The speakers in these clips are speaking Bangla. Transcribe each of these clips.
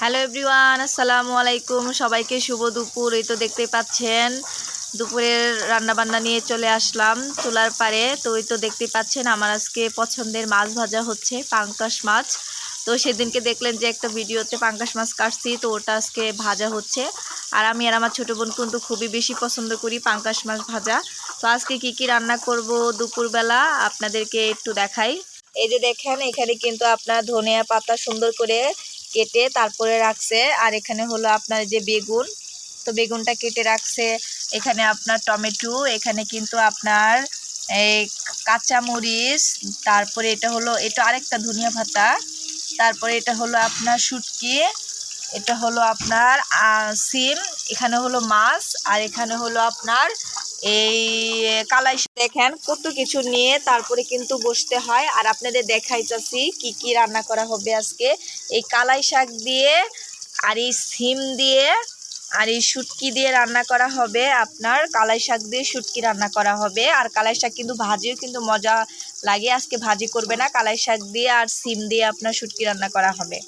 হ্যালো এভরিওয়ান আসসালামু আলাইকুম। সবাইকে শুভ দুপুর। এই তো দেখতে পাচ্ছেন, দুপুরের রান্না বান্না নিয়ে চলে আসলাম চুলার পারে তো ওই তো দেখতে পাচ্ছেন, আমার আজকে পছন্দের মাছ ভাজা হচ্ছে পাঙ্কাশ মাছ। তো সেদিনকে দেখলেন যে একটা ভিডিওতে পাঙ্কাশ মাছ কাটছি, তো ওটা আজকে ভাজা হচ্ছে। আর আমি আর আমার ছোটো বোন কিন্তু খুবই বেশি পছন্দ করি পাঙ্কাশ মাছ ভাজা। তো আজকে কি কি রান্না করব দুপুরবেলা, আপনাদেরকে একটু দেখাই। এই যে দেখেন, এখানে কিন্তু আপনার ধনিয়া পাতা সুন্দর করে কেটে তারপরে রাখছে। আর এখানে হলো আপনার যে বেগুন। তো বেগুনটা কেটে রাখছে। এখানে আপনার টমেটো, এখানে কিন্তু আপনার এই কাঁচা মরিচ তারপরে এটা হলো, এটা আরেকটা ধনিয়া ভাতা তারপরে এটা হলো আপনার শুটকি, এটা হলো আপনার সিম, এখানে হলো মাছ, আর এখানে হলো আপনার এই কালাই। দেখেন, কত কিছু নিয়ে তারপরে কিন্তু বসতে হয়। আর আপনাদের দেখাইতেছি কি কি রান্না করা হবে আজকে। এই কালাই শাক দিয়ে, আর এই সিম দিয়ে, আর এই শুটকি দিয়ে রান্না করা হবে আপনার। কালাই শাক দিয়ে শুটকি রান্না করা হবে। আর কালাই শাক কিন্তু ভাজিও কিন্তু মজা লাগে, আজকে ভাজি করবে না। কালাই শাক দিয়ে আর সিম দিয়ে আপনার শুটকি রান্না করা হবে।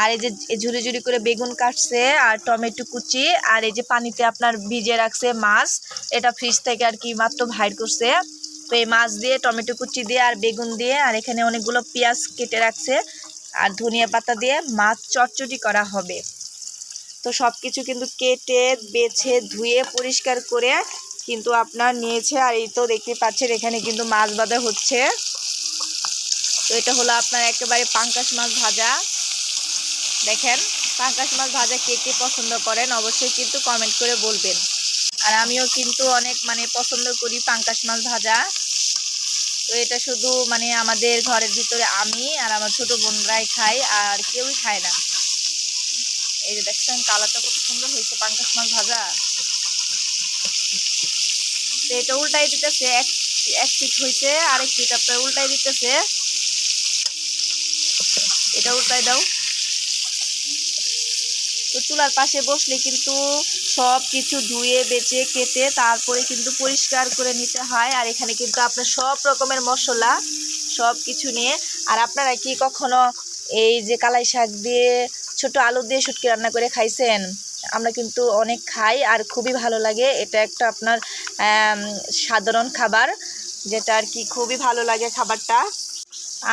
আর এই যে ঝুড়ি ঝুড়ি করে বেগুন কাটছে আর টমেটো কুচি আর এই যে পানিতে আপনার ভিজে রাখছে মাছ, এটা ফ্রিজ থেকে আর কি মাত্র ভাইর করছে। তো এই মাছ দিয়ে, টমেটো কুচি দিয়ে আর বেগুন দিয়ে আর এখানে অনেকগুলো পেঁয়াজ কেটে রাখছে আর ধনিয়া পাতা দিয়ে মাছ চটচটি করা হবে। তো সব কিছু কিন্তু কেটে, বেছে, ধুয়ে, পরিষ্কার করে কিন্তু আপনার নিয়েছে আর এই তো দেখতে পাচ্ছেন এখানে কিন্তু মাছ বাঁধা হচ্ছে। তো এটা হলো আপনার একেবারে পাঙ্কাশ মাছ ভাজা। দেখেন, পাঙ্কাশ মাছ ভাজা কে কে পছন্দ করেন অবশ্যই কিন্তু কমেন্ট করে বলবেন। আর আমিও কিন্তু অনেক মানে পছন্দ করি পাঙ্কাশ মাছ ভাজা। তো এটা শুধু মানে আমাদের ঘরের ভিতরে আমি আর আমার ছোট বোনরাই খাই আর কেউই খায় না। এই যে দেখছেন, কালারটা কত সুন্দর হয়েছে পাঙ্কাশ মাছ ভাজা। তো এটা উল্টাই দিতেছে, এক এক পিঠ হয়েছে, আরেক পিঠ আপনার উল্টাই দিতেছে। এটা উল্টাই দাও। তো চুলার পাশে বসলে কিন্তু সব কিছু ধুয়ে, বেচে, কেটে তারপরে কিন্তু পরিষ্কার করে নিতে হয়। আর এখানে কিন্তু আপনার সব রকমের মশলা, সব কিছু নিয়ে। আর আপনারা কি কখনো এই যে কালাই শাক দিয়ে ছোট আলু দিয়ে শুটকি রান্না করে খাইছেন? আমরা কিন্তু অনেক খাই আর খুবই ভালো লাগে। এটা একটা আপনার সাধারণ খাবার, যেটা আর কি খুবই ভালো লাগে খাবারটা।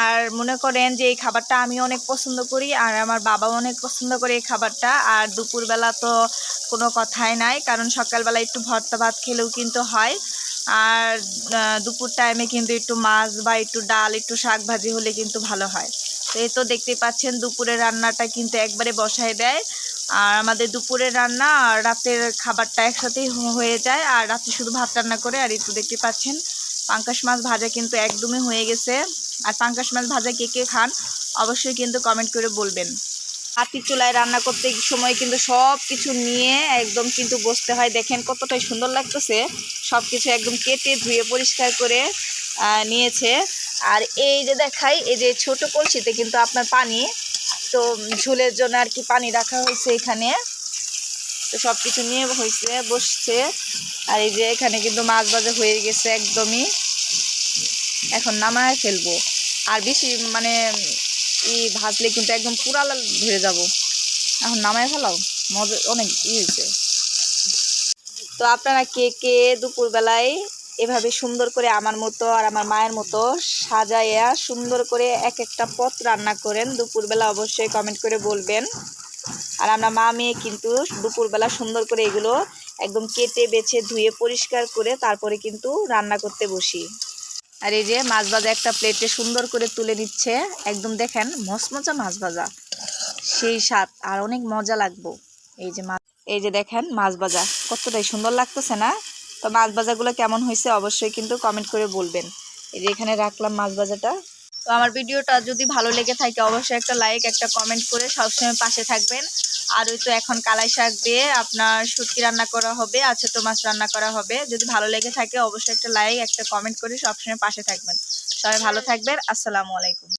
আর মনে করেন যে এই খাবারটা আমি অনেক পছন্দ করি আর আমার বাবাও অনেক পছন্দ করে এই খাবারটা। আর দুপুরবেলা তো কোনো কথাই নাই, কারণ সকালবেলা একটু ভর্তা ভাত খেলেও কিন্তু হয়। আর দুপুর টাইমে কিন্তু একটু মাছ বা একটু ডাল, একটু শাক ভাজি হলে কিন্তু ভালো হয়। তো এই তো দেখতে পাচ্ছেন দুপুরের রান্নাটা কিন্তু একবারে বসায় দেয়। আর আমাদের দুপুরের রান্না আর রাতের খাবারটা একসাথেই হয়ে যায়। আর রাতে শুধু ভাত রান্না করে, আর একটু দেখতে পাচ্ছেন পাঙ্কাশ মাছ ভাজা কিন্তু একদমই হয়ে গেছে। আর পাঙ্কাশ মাছ ভাজা কে কে খান, অবশ্যই কিন্তু কমেন্ট করে বলবেন। হাতির চুলায় রান্না করতে সময় কিন্তু সব কিছু নিয়ে একদম কিন্তু বসতে হয়। দেখেন কতটাই সুন্দর লাগতেছে। সব কিছু একদম কেটে ধুয়ে পরিষ্কার করে নিয়েছে। আর এই যে দেখাই, এই যে ছোট কলসিতে কিন্তু আপনার পানি, তো ঝোলের জন্য আর কি পানি রাখা হয়েছে এখানে। তো সব কিছু নিয়ে হয়েছে বসছে। আর এই যে এখানে কিন্তু মাছ বাজে হয়ে গেছে একদমই। এখন নামায় ফেলব। আর বেশি মানে ই ভাজলে কিন্তু একদম পুরা ধরে যাব। এখন নামায় ফেলাও, মজা অনেক ই হয়েছে। তো আপনারা কে কে দুপুরবেলায় এভাবে সুন্দর করে আমার মতো আর আমার মায়ের মতো সাজাইয়া সুন্দর করে এক একটা পথ রান্না করেন, দুপুরবেলা অবশ্যই কমেন্ট করে বলবেন। আর আমরা মা মেয়ে কিন্তু দুপুরবেলা সুন্দর করে এগুলো একদম কেটে, বেছে, ধুয়ে, পরিষ্কার করে তারপরে কিন্তু রান্না করতে বসি। আর এই যে মাছ ভাজা একটা প্লেটে সুন্দর করে তুলে নিচ্ছে। একদম দেখেন মচমচা মাছ ভাজা। সেই স্বাদ, আর অনেক মজা লাগবো। এই যে মাছ, এই যে দেখেন মাছ ভাজা, কতটাই সুন্দর লাগতেছে না? তো মাছ ভাজাগুলো কেমন হয়েছে অবশ্যই কিন্তু কমেন্ট করে বলবেন। এই যে এখানে রাখলাম মাছ ভাজাটা। তো আমার ভিডিওটা যদি ভালো লেগে থাকে, অবশ্যই একটা লাইক একটা কমেন্ট করে সবসময় পাশে থাকবেন। আর ওই তো এখন কালাই শাক দিয়ে আপনার শুটকি রান্না করা হবে, আর ছোটো মাছ রান্না করা হবে। যদি ভালো লেগে থাকে, অবশ্যই একটা লাইক একটা কমেন্ট করে সবসময় পাশে থাকবেন। সবাই ভালো থাকবেন। আসসালামু আলাইকুম।